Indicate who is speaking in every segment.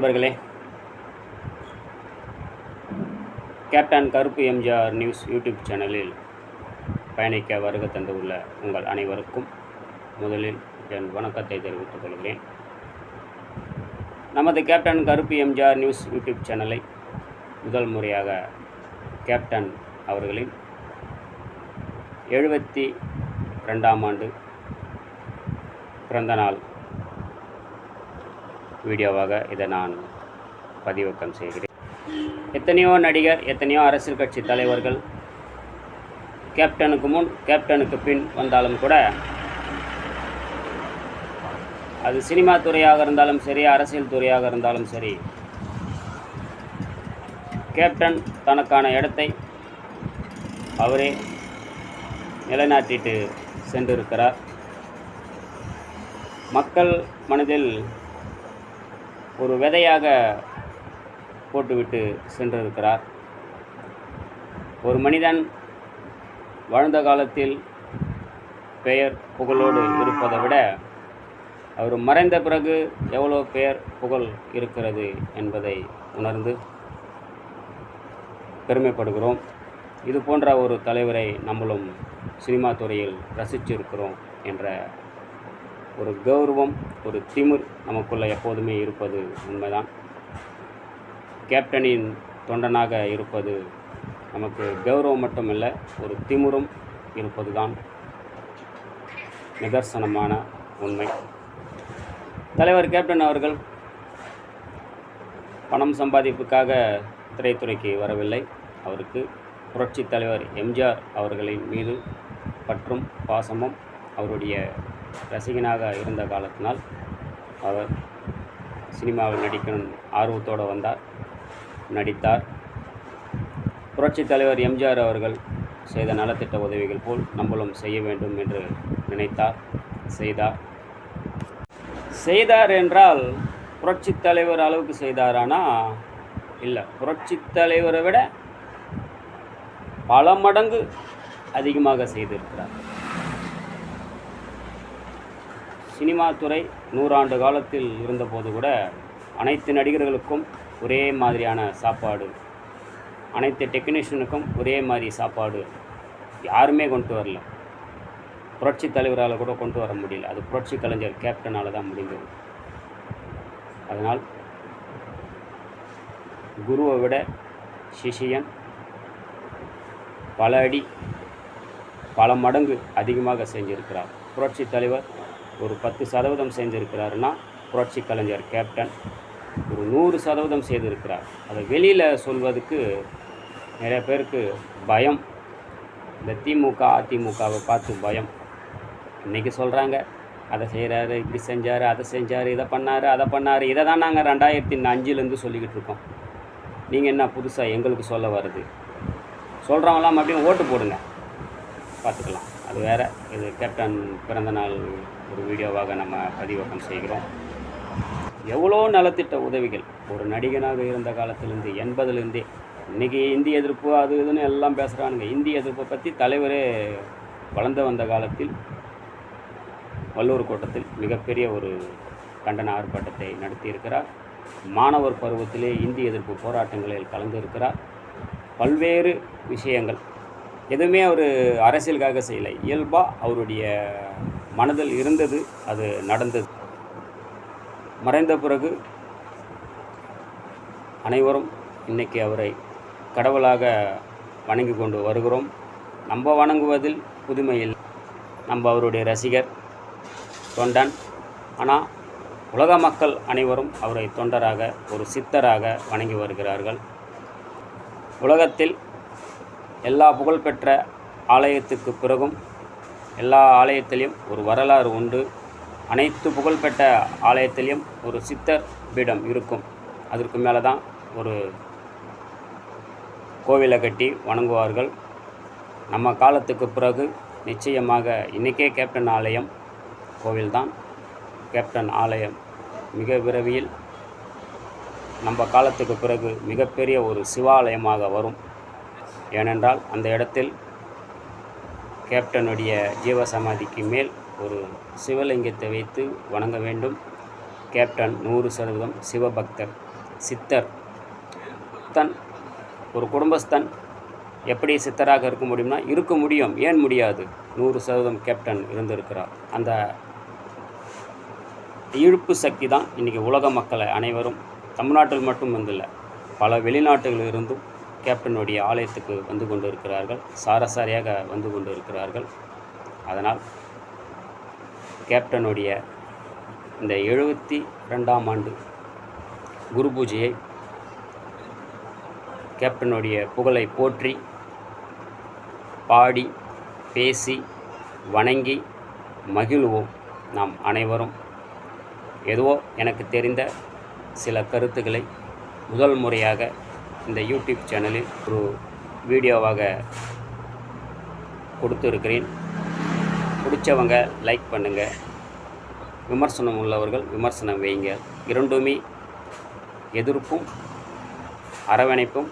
Speaker 1: நண்பர்களே. கேப்டன் கருப்பு MGR news YouTube சேனலில் பயணிக்க வருகை தந்துள்ள உங்கள் அனைவருக்கும் முதலில் என் வணக்கத்தை தெரிவித்துக் கொள்கிறேன். நமது கேப்டன் கருப்பு எம்ஜிஆர் நியூஸ் யூடியூப் சேனலை முதல் முறையாக கேப்டன் அவர்களின் எழுபத்தி ரெண்டாம் ஆண்டு பிறந்தநாள் வீடியோவாக இதை நான் பதிவிறக்கம் செய்கிறேன். எத்தனையோ நடிகர் எத்தனையோ அரசியல் கட்சி தலைவர்கள் கேப்டனுக்கு முன் கேப்டனுக்கு பின் வந்தாலும் கூட அது சினிமா துறையாக இருந்தாலும் சரி அரசியல் துறையாக இருந்தாலும் சரி கேப்டன் தனக்கான இடத்தை அவரே நிலைநாட்டிட்டு சென்றிருக்கிறார். மக்கள் மனதில் ஒரு விதையாக போட்டுவிட்டு சென்றிருக்கிறார். ஒரு மனிதன் வாழ்ந்த காலத்தில் பெயர் புகழோடு இருப்பதை விட அவர் மறைந்த பிறகு எவ்வளோ பெயர் புகழ் இருக்கிறது என்பதை உணர்ந்து பெருமைப்படுகிறோம். இது போன்ற ஒரு தலைவரை நம்மளும் சினிமா துறையில் ரசிச்சிருக்கிறோம் என்ற ஒரு கௌரவம் ஒரு திமிர் நமக்குள்ளே எப்போதுமே இருப்பது உண்மைதான். கேப்டனின் தொண்டனாக இருப்பது நமக்கு கௌரவம் மட்டுமல்ல ஒரு திமிரும் இருப்பது தான் நிதர்சனமான உண்மை. தலைவர் கேப்டன் அவர்கள் பணம் சம்பாதிப்புக்காக திரைத்துறைக்கு வரவில்லை. அவருக்கு புரட்சித் தலைவர் எம்ஜிஆர் அவர்களின் மீது பற்றும் பாசமும் அவருடைய ரசிகனாக இருந்த காலத்தினால் அவர் சினிமாவில் நடிக்கணும் ஆர்வத்தோடு வந்தார் நடித்தார். புரட்சித் தலைவர் எம்ஜிஆர் அவர்கள் செய்த நலத்திட்ட உதவிகள் போல் நம்மளும் செய்ய வேண்டும் என்று நினைத்தார் செய்தார். செய்தார் என்றால் புரட்சித் தலைவர் அளவுக்கு செய்தாரானா? இல்லை புரட்சித் தலைவரை விட பல மடங்கு அதிகமாக செய்திருக்கிறார். சினிமா துறை நூறாண்டு காலத்தில் இருந்தபோது கூட அனைத்து நடிகர்களுக்கும் ஒரே மாதிரியான சாப்பாடு. அனைத்து டெக்னீஷியனுக்கும் ஒரே மாதிரி சாப்பாடு யாருமே கொண்டு வரல. புரட்சி தலைவரால் கூட கொண்டு வர முடியல. அது புரட்சி கலைஞர் கேப்டனால் தான் முடிந்தது அதனால் குருவை விட சிஷியன் பல அடி பல மடங்கு அதிகமாக செஞ்சிருக்கிறார். புரட்சி தலைவர் ஒரு பத்து சதவீதம் செஞ்சிருக்கிறாருன்னா புரட்சி கலைஞர் கேப்டன் ஒரு நூறு சதவீதம் செய்திருக்கிறார் அதை வெளியில் சொல்வதுக்கு நிறைய பேருக்கு பயம். இந்த திமுக அதிமுகவை பார்த்து பயம். இன்றைக்கி சொல்கிறாங்க அதை செய்கிறாரு இப்படி செஞ்சார் அதை செஞ்சார் இதை பண்ணார் அதை பண்ணார். இதை தான் நாங்கள் ரெண்டாயிரத்தி அஞ்சுலேருந்து சொல்லிக்கிட்டு இருக்கோம். நீங்கள் என்ன புதுசாக எங்களுக்கு சொல்ல வருது? சொல்கிறவங்களாம் மறுபடியும் ஓட்டு போடுங்க. பார்த்துக்கலாம். அது வேறு. இது கேப்டன் பிறந்தநாள் ஒரு வீடியோவாக நம்ம பதிவகம் செய்கிறோம். எவ்வளோ நலத்திட்ட உதவிகள். ஒரு நடிகனாக இருந்த காலத்திலேருந்து எண்பதுலேருந்தே. இன்றைக்கி இந்தி எதிர்ப்பு அது இதுன்னு எல்லாம் பேசுகிறானுங்க இந்தி எதிர்ப்பை பற்றி தலைவரே வளர்ந்து வந்த காலத்தில் வல்லூர் கோட்டத்தில் மிகப்பெரிய ஒரு கண்டன ஆர்ப்பாட்டத்தை நடத்தியிருக்கிறார். மாணவர் பருவத்திலே இந்தி எதிர்ப்பு போராட்டங்களில் கலந்து இருக்கிறார் பல்வேறு விஷயங்கள் எதுவுமே அவர் அரசியலுக்காக செய்யலை. இயல்பாக அவருடைய மனதில் இருந்தது அது நடந்தது. மறைந்த பிறகு அனைவரும் இன்னைக்கு அவரை கடவுளாக வணங்கி கொண்டு வருகிறோம். நம்ம வணங்குவதில் புதுமையில் நம்ம அவருடைய ரசிகர் தொண்டன். ஆனால் உலக மக்கள் அனைவரும் அவரை தொண்டராக ஒரு சித்தராக வணங்கி வருகிறார்கள். உலகத்தில் எல்லா புகழ்பெற்ற ஆலயத்துக்கு பிறகும் எல்லா ஆலயத்திலையும் ஒரு வரலாறு உண்டு. அனைத்து புகழ்பெற்ற ஆலயத்திலையும் ஒரு சித்தர் பீடம் இருக்கும். அதற்கு மேலே தான் ஒரு கோவிலை கட்டி வணங்குவார்கள். நம்ம காலத்துக்கு பிறகு நிச்சயமாக இன்றைக்கே கேப்டன் ஆலயம் கோவில்தான். கேப்டன் ஆலயம் மிக விரைவில் நம்ம காலத்துக்கு பிறகு மிகப்பெரிய ஒரு சிவாலயமாக வரும். ஏனென்றால் அந்த இடத்தில் கேப்டனுடைய ஜீவசமாதிக்கு மேல் ஒரு சிவலிங்கத்தை வைத்து வணங்க வேண்டும். கேப்டன் நூறு சதவீதம் சிவபக்தர் சித்தர். தன் ஒரு குடும்பஸ்தன் எப்படி சித்தராக இருக்க முடியும்னா இருக்க முடியும் ஏன் முடியாது? நூறு சதவீதம் கேப்டன் இருந்திருக்கிறார். அந்த இழுப்பு சக்தி தான் இன்றைக்கி உலக மக்களை அனைவரும் தமிழ்நாட்டில் மட்டும் வந்துள்ள பல வெளிநாட்டுகளில் இருந்தும் கேப்டனுடைய ஆலயத்துக்கு வந்து கொண்டு இருக்கிறார்கள் சாரசாரியாக வந்து கொண்டு இருக்கிறார்கள் அதனால் கேப்டனுடைய இந்த எழுபத்தி ரெண்டாம் ஆண்டு குரு பூஜையை கேப்டனுடைய புகழை போற்றி பாடி பேசி வணங்கி மகிழ்வோம் நாம் அனைவரும். எதுவோ எனக்கு தெரிந்த சில கருத்துக்களை முதல் முறையாக இந்த யூடியூப் சேனலில் ஒரு வீடியோவாக கொடுத்துருக்கிறேன். பிடிச்சவங்க லைக் பண்ணுங்கள் விமர்சனம் உள்ளவர்கள் விமர்சனம் வைங்க. இரண்டுமே எதிர்ப்பும் அரவணைப்பும்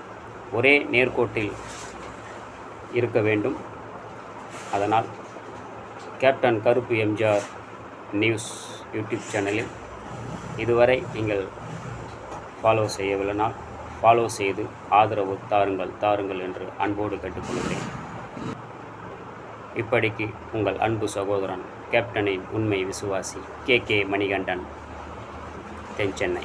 Speaker 1: ஒரே நேர்கோட்டில் இருக்க வேண்டும். அதனால் கேப்டன் கருப்பு எம்ஜிஆர் நியூஸ் யூடியூப் சேனலில் இதுவரை நீங்கள் ஃபாலோ செய்யவில்லைனால் ஃபாலோ செய்து ஆதரவு தாருங்கள் தாருங்கள் என்று அன்போடு கேட்டுக்கொள்கிறேன். இப்படிக்கு உங்கள் அன்பு சகோதரன் கேப்டனின் உண்மை விசுவாசி கே கே மணிகண்டன் தென் சென்னை.